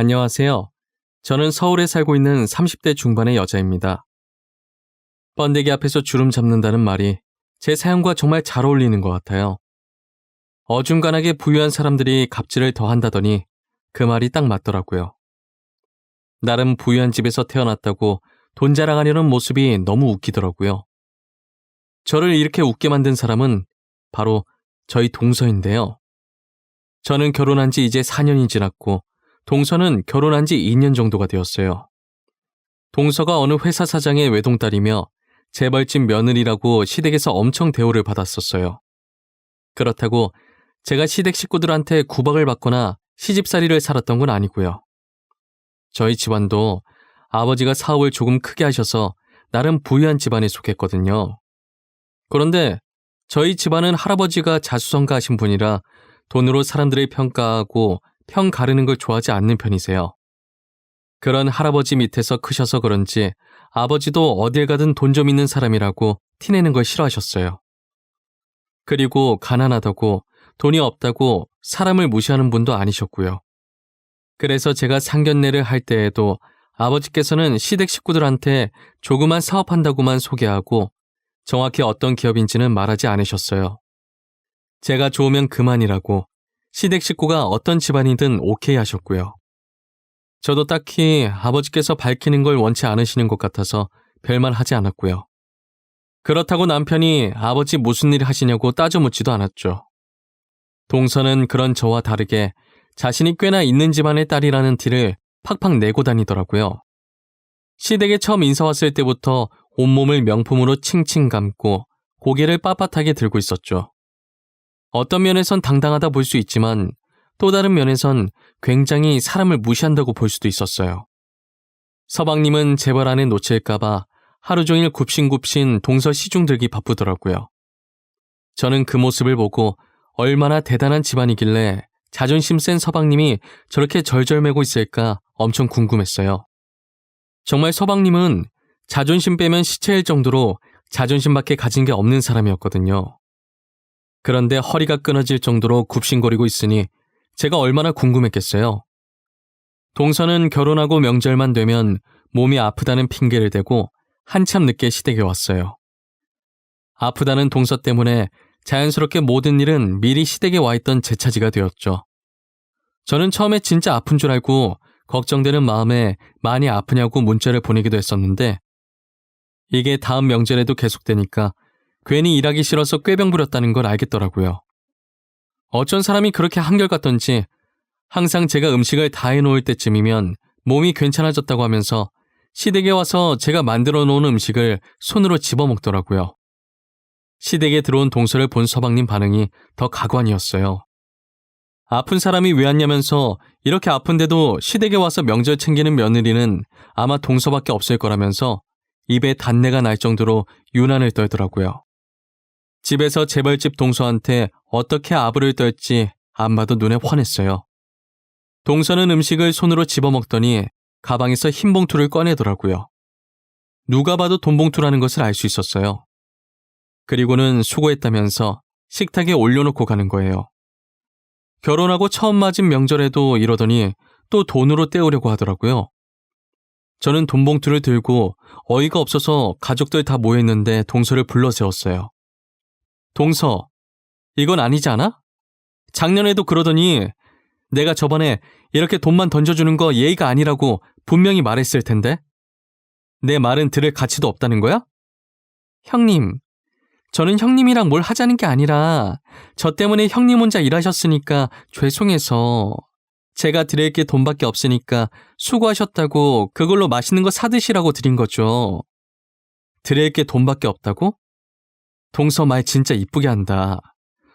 안녕하세요. 저는 서울에 살고 있는 30대 중반의 여자입니다. 번데기 앞에서 주름 잡는다는 말이 제 사연과 정말 잘 어울리는 것 같아요. 어중간하게 부유한 사람들이 갑질을 더 한다더니 그 말이 딱 맞더라고요. 나름 부유한 집에서 태어났다고 돈 자랑하려는 모습이 너무 웃기더라고요. 저를 이렇게 웃게 만든 사람은 바로 저희 동서인데요. 저는 결혼한 지 이제 4년이 지났고 동서는 결혼한 지 2년 정도가 되었어요. 동서가 어느 회사 사장의 외동딸이며 재벌집 며느리라고 시댁에서 엄청 대우를 받았었어요. 그렇다고 제가 시댁 식구들한테 구박을 받거나 시집살이를 살았던 건 아니고요. 저희 집안도 아버지가 사업을 조금 크게 하셔서 나름 부유한 집안에 속했거든요. 그런데 저희 집안은 할아버지가 자수성가하신 분이라 돈으로 사람들을 평가하고 평 가르는 걸 좋아하지 않는 편이세요. 그런 할아버지 밑에서 크셔서 그런지 아버지도 어딜 가든 돈 좀 있는 사람이라고 티내는 걸 싫어하셨어요. 그리고 가난하다고 돈이 없다고 사람을 무시하는 분도 아니셨고요. 그래서 제가 상견례를 할 때에도 아버지께서는 시댁 식구들한테 조그만 사업한다고만 소개하고 정확히 어떤 기업인지는 말하지 않으셨어요. 제가 좋으면 그만이라고 시댁 식구가 어떤 집안이든 오케이 하셨고요. 저도 딱히 아버지께서 밝히는 걸 원치 않으시는 것 같아서 별말 하지 않았고요. 그렇다고 남편이 아버지 무슨 일 하시냐고 따져 묻지도 않았죠. 동서는 그런 저와 다르게 자신이 꽤나 있는 집안의 딸이라는 티를 팍팍 내고 다니더라고요. 시댁에 처음 인사 왔을 때부터 온몸을 명품으로 칭칭 감고 고개를 빳빳하게 들고 있었죠. 어떤 면에선 당당하다 볼 수 있지만 또 다른 면에선 굉장히 사람을 무시한다고 볼 수도 있었어요. 서방님은 재벌 안에 놓칠까봐 하루 종일 굽신굽신 동서 시중 들기 바쁘더라고요. 저는 그 모습을 보고 얼마나 대단한 집안이길래 자존심 센 서방님이 저렇게 절절매고 있을까 엄청 궁금했어요. 정말 서방님은 자존심 빼면 시체일 정도로 자존심밖에 가진 게 없는 사람이었거든요. 그런데 허리가 끊어질 정도로 굽신거리고 있으니 제가 얼마나 궁금했겠어요. 동서는 결혼하고 명절만 되면 몸이 아프다는 핑계를 대고 한참 늦게 시댁에 왔어요. 아프다는 동서 때문에 자연스럽게 모든 일은 미리 시댁에 와 있던 제 차지가 되었죠. 저는 처음에 진짜 아픈 줄 알고 걱정되는 마음에 많이 아프냐고 문자를 보내기도 했었는데 이게 다음 명절에도 계속되니까 괜히 일하기 싫어서 꾀병 부렸다는 걸 알겠더라고요. 어쩐 사람이 그렇게 한결같던지 항상 제가 음식을 다 해놓을 때쯤이면 몸이 괜찮아졌다고 하면서 시댁에 와서 제가 만들어 놓은 음식을 손으로 집어먹더라고요. 시댁에 들어온 동서를 본 서방님 반응이 더 가관이었어요. 아픈 사람이 왜 왔냐면서 이렇게 아픈데도 시댁에 와서 명절 챙기는 며느리는 아마 동서밖에 없을 거라면서 입에 단내가 날 정도로 유난을 떨더라고요. 집에서 재벌집 동서한테 어떻게 아부를 떨지 안 봐도 눈에 환했어요. 동서는 음식을 손으로 집어먹더니 가방에서 흰 봉투를 꺼내더라고요. 누가 봐도 돈 봉투라는 것을 알 수 있었어요. 그리고는 수고했다면서 식탁에 올려놓고 가는 거예요. 결혼하고 처음 맞은 명절에도 이러더니 또 돈으로 때우려고 하더라고요. 저는 돈 봉투를 들고 어이가 없어서 가족들 다 모여있는데 동서를 불러 세웠어요. 동서, 이건 아니지 않아? 작년에도 그러더니 내가 저번에 이렇게 돈만 던져주는 거 예의가 아니라고 분명히 말했을 텐데? 내 말은 들을 가치도 없다는 거야? 형님, 저는 형님이랑 뭘 하자는 게 아니라 저 때문에 형님 혼자 일하셨으니까 죄송해서 제가 드릴 게 돈밖에 없으니까 수고하셨다고 그걸로 맛있는 거 사드시라고 드린 거죠. 드릴 게 돈밖에 없다고? 동서 말 진짜 이쁘게 한다.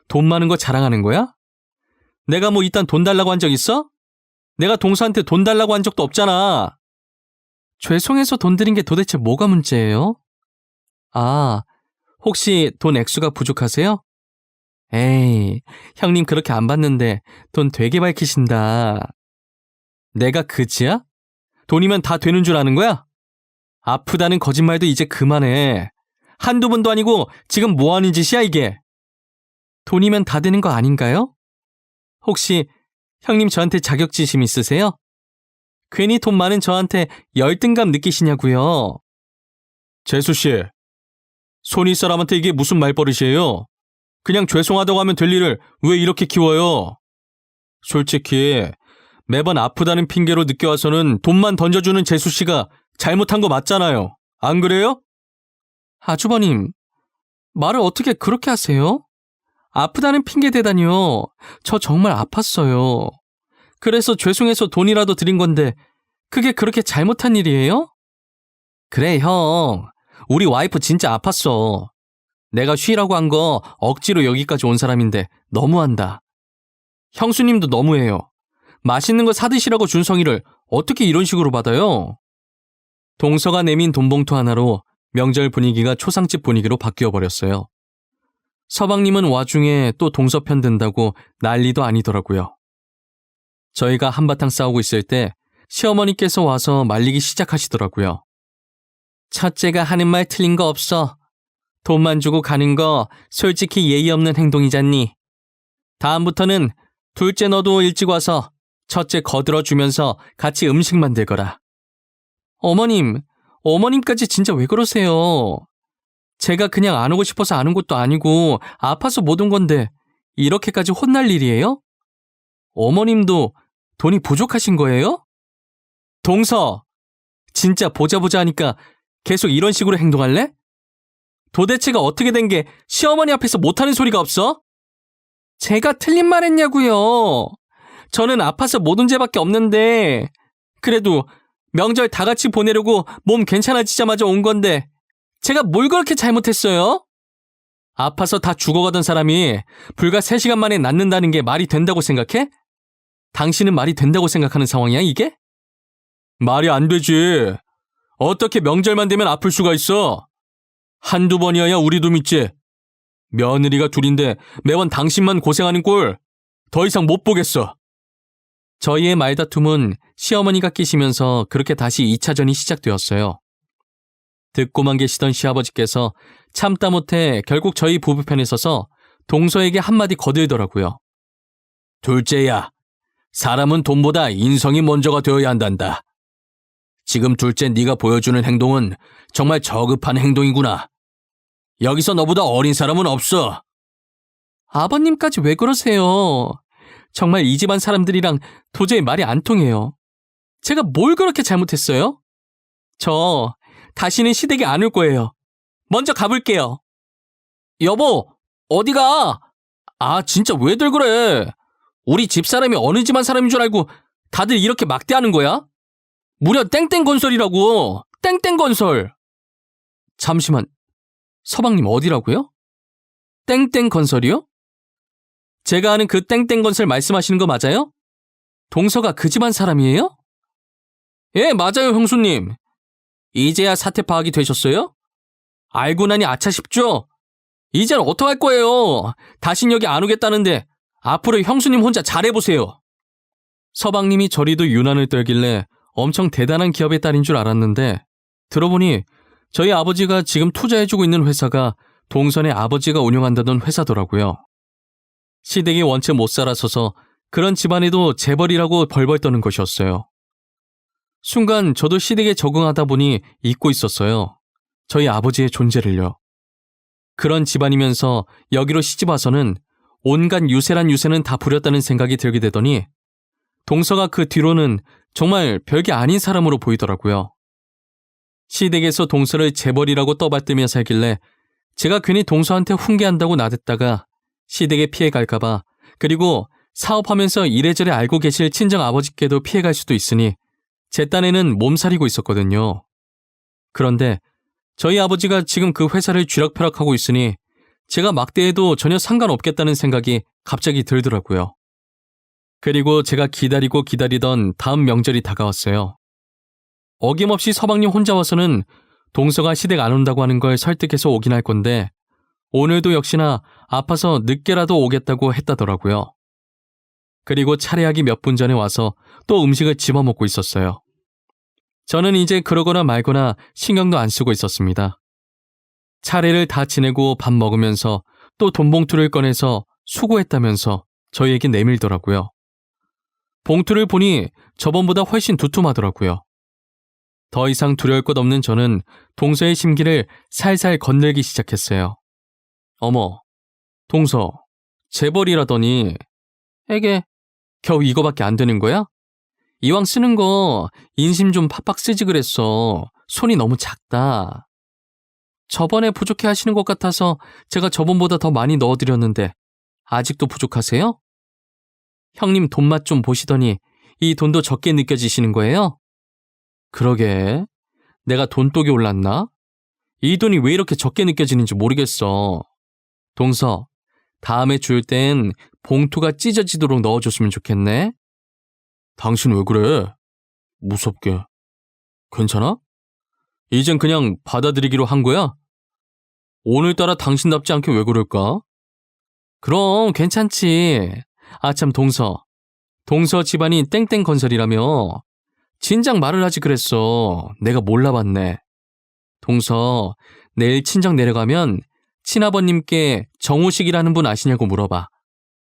돈 많은 거 자랑하는 거야? 내가 뭐 이딴 돈 달라고 한 적 있어? 내가 동서한테 돈 달라고 한 적도 없잖아. 죄송해서 돈 드린 게 도대체 뭐가 문제예요? 아, 혹시 돈 액수가 부족하세요? 에이, 형님 그렇게 안 받는데 돈 되게 밝히신다. 내가 그지야? 돈이면 다 되는 줄 아는 거야? 아프다는 거짓말도 이제 그만해. 한두 번도 아니고 지금 뭐 하는 짓이야 이게? 돈이면 다 되는 거 아닌가요? 혹시 형님 저한테 자격지심 있으세요? 괜히 돈 많은 저한테 열등감 느끼시냐고요. 재수 씨, 손이 사람한테 이게 무슨 말버릇이에요? 그냥 죄송하다고 하면 될 일을 왜 이렇게 키워요? 솔직히 매번 아프다는 핑계로 느껴와서는 돈만 던져주는 재수 씨가 잘못한 거 맞잖아요. 안 그래요? 아주버님, 말을 어떻게 그렇게 하세요? 아프다는 핑계 대다니요. 저 정말 아팠어요. 그래서 죄송해서 돈이라도 드린 건데 그게 그렇게 잘못한 일이에요? 그래, 형. 우리 와이프 진짜 아팠어. 내가 쉬라고 한 거 억지로 여기까지 온 사람인데 너무한다. 형수님도 너무해요. 맛있는 거 사드시라고 준 성의를 어떻게 이런 식으로 받아요? 동서가 내민 돈봉투 하나로 명절 분위기가 초상집 분위기로 바뀌어 버렸어요. 서방님은 와중에 또 동서 편 든다고 난리도 아니더라고요. 저희가 한바탕 싸우고 있을 때 시어머니께서 와서 말리기 시작하시더라고요. 첫째가 하는 말 틀린 거 없어. 돈만 주고 가는 거 솔직히 예의 없는 행동이잖니. 다음부터는 둘째 너도 일찍 와서 첫째 거들어 주면서 같이 음식 만들거라. 어머님, 어머님까지 진짜 왜 그러세요? 제가 그냥 안 오고 싶어서 안 온 것도 아니고 아파서 못 온 건데 이렇게까지 혼날 일이에요? 어머님도 돈이 부족하신 거예요? 동서, 진짜 보자 보자 하니까 계속 이런 식으로 행동할래? 도대체가 어떻게 된 게 시어머니 앞에서 못하는 소리가 없어? 제가 틀린 말 했냐고요. 저는 아파서 못 온 죄밖에 없는데 그래도 명절 다 같이 보내려고 몸 괜찮아지자마자 온 건데 제가 뭘 그렇게 잘못했어요? 아파서 다 죽어가던 사람이 불과 3시간 만에 낫는다는 게 말이 된다고 생각해? 당신은 말이 된다고 생각하는 상황이야, 이게? 말이 안 되지. 어떻게 명절만 되면 아플 수가 있어? 한두 번이어야 우리도 믿지. 며느리가 둘인데 매번 당신만 고생하는 꼴 더 이상 못 보겠어. 저희의 말다툼은 시어머니가 끼시면서 그렇게 다시 2차전이 시작되었어요. 듣고만 계시던 시아버지께서 참다 못해 결국 저희 부부 편에 서서 동서에게 한마디 거들더라고요. 둘째야, 사람은 돈보다 인성이 먼저가 되어야 한단다. 지금 둘째 네가 보여주는 행동은 정말 저급한 행동이구나. 여기서 너보다 어린 사람은 없어. 아버님까지 왜 그러세요? 정말 이 집안 사람들이랑 도저히 말이 안 통해요. 제가 뭘 그렇게 잘못했어요? 저 다시는 시댁에 안 올 거예요. 먼저 가볼게요. 여보, 어디가? 아, 진짜 왜들 그래? 우리 집사람이 어느 집안 사람인 줄 알고 다들 이렇게 막대하는 거야? 무려 땡땡건설이라고! 땡땡건설! 잠시만, 서방님 어디라고요? 땡땡건설이요? 제가 아는 그 땡땡건설 말씀하시는 거 맞아요? 동서가 그 집안 사람이에요? 예, 맞아요, 형수님. 이제야 사태 파악이 되셨어요? 알고 나니 아차 싶죠? 이젠 어떡할 거예요? 다신 여기 안 오겠다는데 앞으로 형수님 혼자 잘해보세요. 서방님이 저리도 유난을 떨길래 엄청 대단한 기업의 딸인 줄 알았는데 들어보니 저희 아버지가 지금 투자해주고 있는 회사가 동선의 아버지가 운영한다던 회사더라고요. 시댁이 원체 못 살아서서 그런 집안에도 재벌이라고 벌벌 떠는 것이었어요. 순간 저도 시댁에 적응하다 보니 잊고 있었어요. 저희 아버지의 존재를요. 그런 집안이면서 여기로 시집 와서는 온갖 유세란 유세는 다 부렸다는 생각이 들게 되더니 동서가 그 뒤로는 정말 별게 아닌 사람으로 보이더라고요. 시댁에서 동서를 재벌이라고 떠받들며 살길래 제가 괜히 동서한테 훈계한다고 나댔다가 시댁에 피해 갈까봐 그리고 사업하면서 이래저래 알고 계실 친정 아버지께도 피해갈 수도 있으니 제 딴에는 몸살이고 있었거든요. 그런데 저희 아버지가 지금 그 회사를 쥐락펴락하고 있으니 제가 막대해도 전혀 상관없겠다는 생각이 갑자기 들더라고요. 그리고 제가 기다리고 기다리던 다음 명절이 다가왔어요. 어김없이 서방님 혼자 와서는 동서가 시댁 안 온다고 하는 걸 설득해서 오긴 할 건데 오늘도 역시나 아파서 늦게라도 오겠다고 했다더라고요. 그리고 차례하기 몇 분 전에 와서 또 음식을 집어먹고 있었어요. 저는 이제 그러거나 말거나 신경도 안 쓰고 있었습니다. 차례를 다 지내고 밥 먹으면서 또 돈봉투를 꺼내서 수고했다면서 저희에게 내밀더라고요. 봉투를 보니 저번보다 훨씬 두툼하더라고요. 더 이상 두려울 것 없는 저는 동서의 심기를 살살 건들기 시작했어요. 어머, 동서, 재벌이라더니, 에게, 겨우 이거밖에 안 되는 거야? 이왕 쓰는 거 인심 좀 팍팍 쓰지 그랬어. 손이 너무 작다. 저번에 부족해 하시는 것 같아서 제가 저번보다 더 많이 넣어드렸는데 아직도 부족하세요? 형님 돈맛 좀 보시더니 이 돈도 적게 느껴지시는 거예요? 그러게. 내가 돈독이 올랐나? 이 돈이 왜 이렇게 적게 느껴지는지 모르겠어. 동서, 다음에 줄 땐 봉투가 찢어지도록 넣어줬으면 좋겠네. 당신 왜 그래? 무섭게. 괜찮아? 이젠 그냥 받아들이기로 한 거야? 오늘따라 당신답지 않게 왜 그럴까? 그럼 괜찮지. 아참 동서. 동서 집안이 땡땡 건설이라며. 진작 말을 하지 그랬어. 내가 몰라봤네. 동서, 내일 친정 내려가면 친아버님께 정우식이라는 분 아시냐고 물어봐.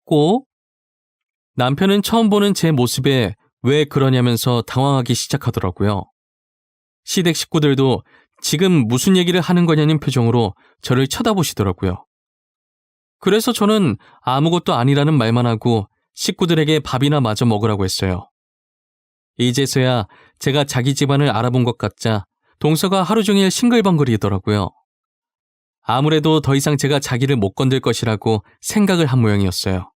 꼭? 남편은 처음 보는 제 모습에 왜 그러냐면서 당황하기 시작하더라고요. 시댁 식구들도 지금 무슨 얘기를 하는 거냐는 표정으로 저를 쳐다보시더라고요. 그래서 저는 아무것도 아니라는 말만 하고 식구들에게 밥이나 마저 먹으라고 했어요. 이제서야 제가 자기 집안을 알아본 것 같자 동서가 하루 종일 싱글벙글이더라고요. 아무래도 더 이상 제가 자기를 못 건들 것이라고 생각을 한 모양이었어요.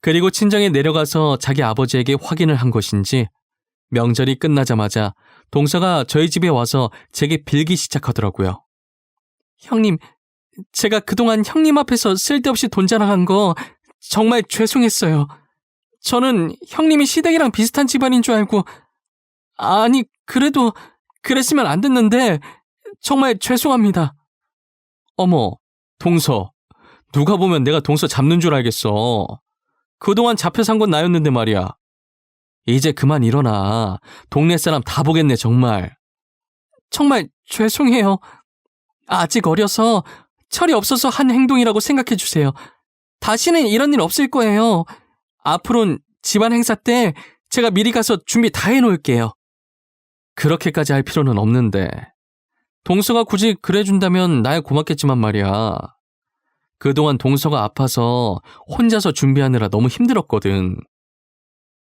그리고 친정에 내려가서 자기 아버지에게 확인을 한 것인지 명절이 끝나자마자 동서가 저희 집에 와서 제게 빌기 시작하더라고요. 형님, 제가 그동안 형님 앞에서 쓸데없이 돈 자랑한 거 정말 죄송했어요. 저는 형님이 시댁이랑 비슷한 집안인 줄 알고, 아니, 그래도 그랬으면 안 됐는데, 정말 죄송합니다. 어머, 동서. 누가 보면 내가 동서 잡는 줄 알겠어. 그동안 잡혀 산 건 나였는데 말이야. 이제 그만 일어나. 동네 사람 다 보겠네, 정말. 정말 죄송해요. 아직 어려서 철이 없어서 한 행동이라고 생각해 주세요. 다시는 이런 일 없을 거예요. 앞으론 집안 행사 때 제가 미리 가서 준비 다 해놓을게요. 그렇게까지 할 필요는 없는데. 동서가 굳이 그래준다면 나야 고맙겠지만 말이야. 그동안 동서가 아파서 혼자서 준비하느라 너무 힘들었거든.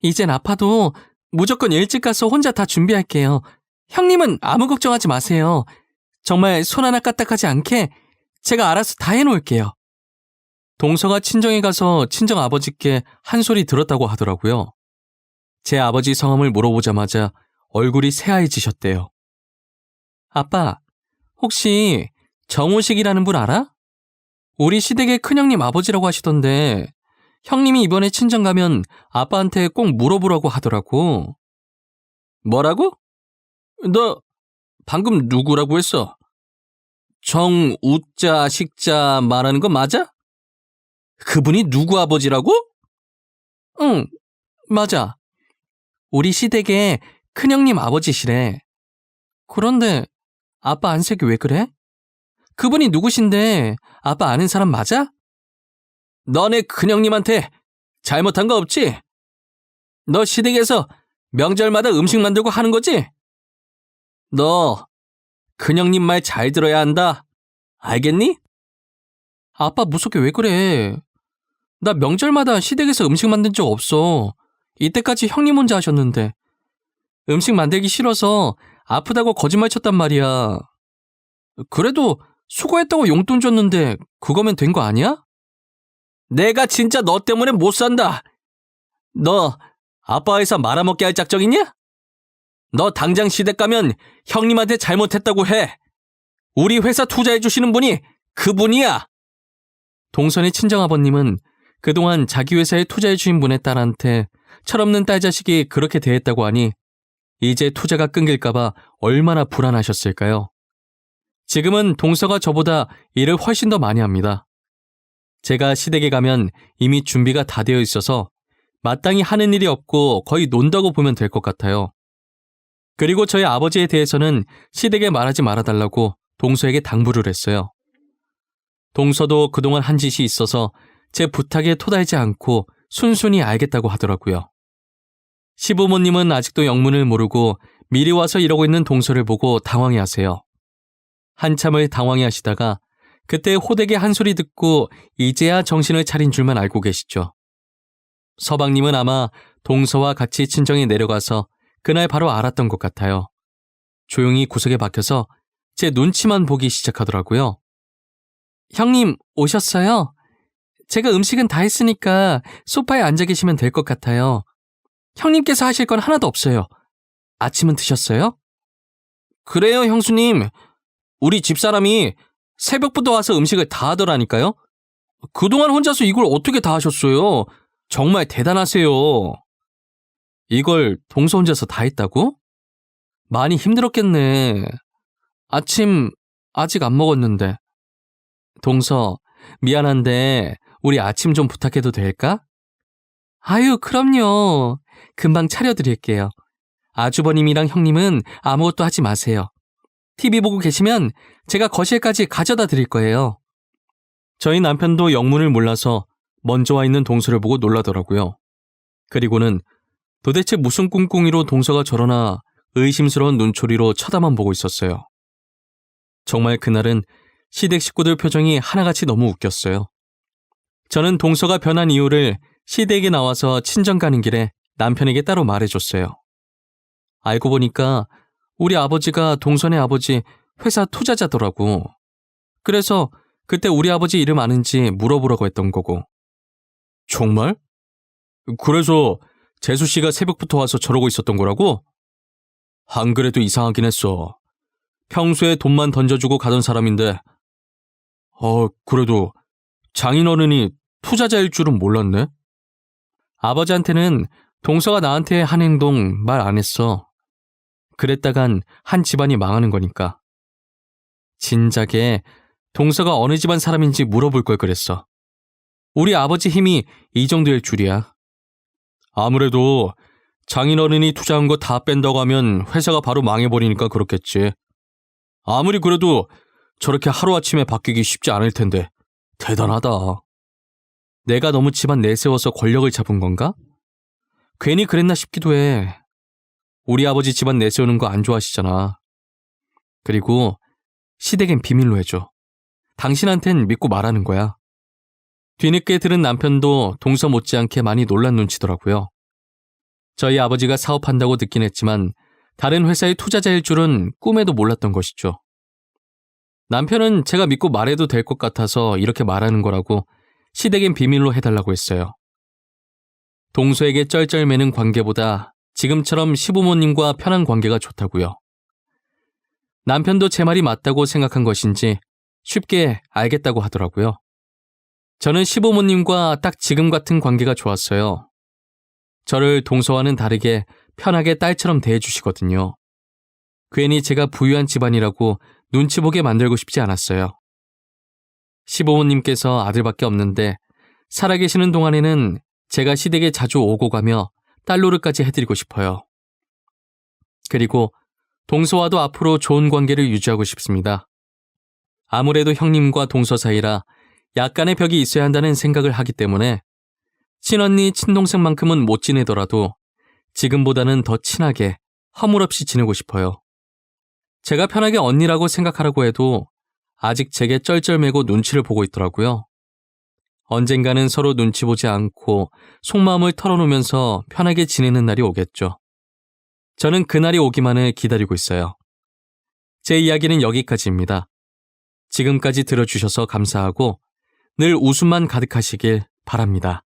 이젠 아파도 무조건 일찍 가서 혼자 다 준비할게요. 형님은 아무 걱정하지 마세요. 정말 손 하나 까딱하지 않게 제가 알아서 다 해놓을게요. 동서가 친정에 가서 친정 아버지께 한 소리 들었다고 하더라고요. 제 아버지 성함을 물어보자마자 얼굴이 새하얘지셨대요. 아빠, 혹시 정우식이라는 분 알아? 우리 시댁의 큰형님 아버지라고 하시던데 형님이 이번에 친정 가면 아빠한테 꼭 물어보라고 하더라고. 뭐라고? 너 방금 누구라고 했어? 정우자 식자 말하는 거 맞아? 그분이 누구 아버지라고? 응, 맞아. 우리 시댁의 큰형님 아버지시래. 그런데 아빠 안색이 왜 그래? 그분이 누구신데 아빠 아는 사람 맞아? 너네 큰형님한테 잘못한 거 없지? 너 시댁에서 명절마다 음식 만들고 하는 거지? 너 큰형님 말 잘 들어야 한다. 알겠니? 아빠 무섭게 왜 그래? 나 명절마다 시댁에서 음식 만든 적 없어. 이때까지 형님 혼자 하셨는데. 음식 만들기 싫어서 아프다고 거짓말 쳤단 말이야. 그래도 수고했다고 용돈 줬는데 그거면 된 거 아니야? 내가 진짜 너 때문에 못 산다. 너 아빠 회사 말아먹게 할 작정이냐? 너 당장 시댁 가면 형님한테 잘못했다고 해. 우리 회사 투자해 주시는 분이 그분이야. 동선의 친정아버님은 그동안 자기 회사에 투자해 주신 분의 딸한테 철없는 딸 자식이 그렇게 대했다고 하니 이제 투자가 끊길까봐 얼마나 불안하셨을까요? 지금은 동서가 저보다 일을 훨씬 더 많이 합니다. 제가 시댁에 가면 이미 준비가 다 되어 있어서 마땅히 하는 일이 없고 거의 논다고 보면 될 것 같아요. 그리고 저희 아버지에 대해서는 시댁에 말하지 말아달라고 동서에게 당부를 했어요. 동서도 그동안 한 짓이 있어서 제 부탁에 토달지 않고 순순히 알겠다고 하더라고요. 시부모님은 아직도 영문을 모르고 미리 와서 이러고 있는 동서를 보고 당황해 하세요. 한참을 당황해 하시다가 그때 호되게 한 소리 듣고 이제야 정신을 차린 줄만 알고 계시죠. 서방님은 아마 동서와 같이 친정에 내려가서 그날 바로 알았던 것 같아요. 조용히 구석에 박혀서 제 눈치만 보기 시작하더라고요. 형님, 오셨어요? 제가 음식은 다 했으니까 소파에 앉아 계시면 될 것 같아요. 형님께서 하실 건 하나도 없어요. 아침은 드셨어요? 그래요, 형수님. 우리 집사람이 새벽부터 와서 음식을 다 하더라니까요. 그동안 혼자서 이걸 어떻게 다 하셨어요? 정말 대단하세요. 이걸 동서 혼자서 다 했다고? 많이 힘들었겠네. 아침 아직 안 먹었는데. 동서, 미안한데 우리 아침 좀 부탁해도 될까? 아유, 그럼요. 금방 차려드릴게요. 아주버님이랑 형님은 아무것도 하지 마세요. TV 보고 계시면 제가 거실까지 가져다 드릴 거예요. 저희 남편도 영문을 몰라서 먼저 와 있는 동서를 보고 놀라더라고요. 그리고는 도대체 무슨 꿍꿍이로 동서가 저러나 의심스러운 눈초리로 쳐다만 보고 있었어요. 정말 그날은 시댁 식구들 표정이 하나같이 너무 웃겼어요. 저는 동서가 변한 이유를 시댁에 나와서 친정 가는 길에 남편에게 따로 말해줬어요. 알고 보니까 우리 아버지가 동선의 아버지 회사 투자자더라고. 그래서 그때 우리 아버지 이름 아는지 물어보라고 했던 거고. 정말? 그래서 재수 씨가 새벽부터 와서 저러고 있었던 거라고? 안 그래도 이상하긴 했어. 평소에 돈만 던져주고 가던 사람인데, 어, 그래도 장인어른이 투자자일 줄은 몰랐네? 아버지한테는 동서가 나한테 한 행동 말 안 했어. 그랬다간 한 집안이 망하는 거니까. 진작에 동서가 어느 집안 사람인지 물어볼 걸 그랬어. 우리 아버지 힘이 이 정도일 줄이야. 아무래도 장인어른이 투자한 거 다 뺀다고 하면 회사가 바로 망해버리니까 그렇겠지. 아무리 그래도 저렇게 하루아침에 바뀌기 쉽지 않을 텐데 대단하다. 내가 너무 집안 내세워서 권력을 잡은 건가? 괜히 그랬나 싶기도 해. 우리 아버지 집안 내세우는 거 안 좋아하시잖아. 그리고 시댁엔 비밀로 해줘. 당신한텐 믿고 말하는 거야. 뒤늦게 들은 남편도 동서 못지않게 많이 놀란 눈치더라고요. 저희 아버지가 사업한다고 듣긴 했지만 다른 회사의 투자자일 줄은 꿈에도 몰랐던 것이죠. 남편은 제가 믿고 말해도 될 것 같아서 이렇게 말하는 거라고 시댁엔 비밀로 해달라고 했어요. 동서에게 쩔쩔매는 관계보다 지금처럼 시부모님과 편한 관계가 좋다고요. 남편도 제 말이 맞다고 생각한 것인지 쉽게 알겠다고 하더라고요. 저는 시부모님과 딱 지금 같은 관계가 좋았어요. 저를 동서와는 다르게 편하게 딸처럼 대해주시거든요. 괜히 제가 부유한 집안이라고 눈치 보게 만들고 싶지 않았어요. 시부모님께서 아들밖에 없는데 살아계시는 동안에는 제가 시댁에 자주 오고 가며 딸노릇까지 해드리고 싶어요. 그리고 동서와도 앞으로 좋은 관계를 유지하고 싶습니다. 아무래도 형님과 동서 사이라 약간의 벽이 있어야 한다는 생각을 하기 때문에 친언니, 친동생만큼은 못 지내더라도 지금보다는 더 친하게 허물없이 지내고 싶어요. 제가 편하게 언니라고 생각하라고 해도 아직 제게 쩔쩔매고 눈치를 보고 있더라고요. 언젠가는 서로 눈치 보지 않고 속마음을 털어놓으면서 편하게 지내는 날이 오겠죠. 저는 그날이 오기만을 기다리고 있어요. 제 이야기는 여기까지입니다. 지금까지 들어주셔서 감사하고 늘 웃음만 가득하시길 바랍니다.